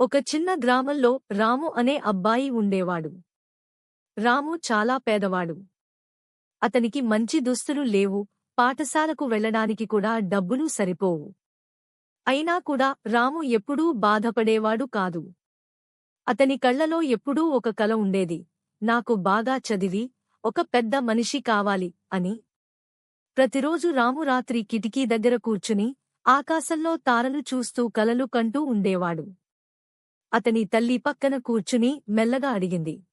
ఒక చిన్న గ్రామంలో రాము అనే అబ్బాయి ఉండేవాడు. రాము చాలా పేదవాడు. అతనికి మంచి దుస్తులు లేవు పాఠశాలకు వెళ్ళడానికి కూడా డబ్బులు సరిపోవు. అయినా కూడా రాము ఎప్పుడూ బాధపడేవాడు కాదు. అతని కళ్ళలో ఎప్పుడూ ఒక కల ఉండేది. నాకు బాగా చదివి ఒక పెద్ద మనిషి కావాలి అని. ప్రతిరోజు రాము రాత్రి కిటికీ దగ్గర కూర్చుని ఆకాశంలో తారలు చూస్తూ కలలు కంటూ ఉండేవాడు. అతని తల్లి పక్కన కూర్చుని మెల్లగా అడిగింది.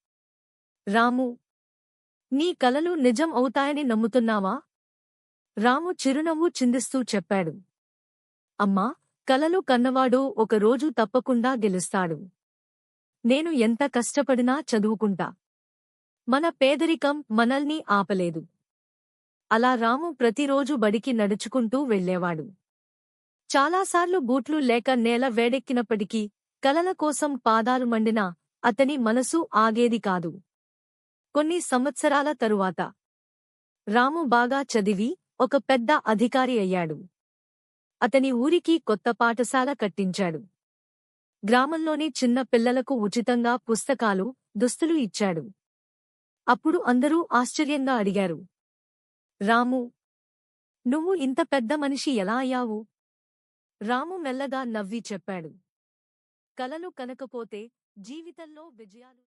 రాము నీ కలలు నిజం అవుతాయని నమ్ముతున్నావా? రాము చిరునవ్వు చిందిస్తూ చెప్పాడు. అమ్మా కలలు కన్నవాడు ఒకరోజు తప్పకుండా గెలుస్తాడు. నేను ఎంత కష్టపడినా చదువుకుంటా. మన పేదరికం మనల్ని ఆపలేదు. అలా రాము ప్రతిరోజు బడికి నడుచుకుంటూ వెళ్ళేవాడు. చాలాసార్లు బూట్లు లేక నేల వేడెక్కినప్పటికీ కలల కోసం పాదాలు మండినా అతని మనసు ఆగేది కాదు. కొన్ని సంవత్సరాల తరువాత రాము బాగా చదివి ఒక పెద్ద అధికారి అయ్యాడు. అతని ఊరికి కొత్త పాఠశాల కట్టించాడు. గ్రామంలోని చిన్న పిల్లలకు ఉచితంగా పుస్తకాలు దుస్తులు ఇచ్చాడు. అప్పుడు అందరూ ఆశ్చర్యంగా అడిగారు. రాము నువ్వు ఇంత పెద్ద మనిషి ఎలా అయ్యావు? రాము మెల్లగా నవ్వి చెప్పాడు. కలలు కనకపోతే జీవితంలో విజయాలు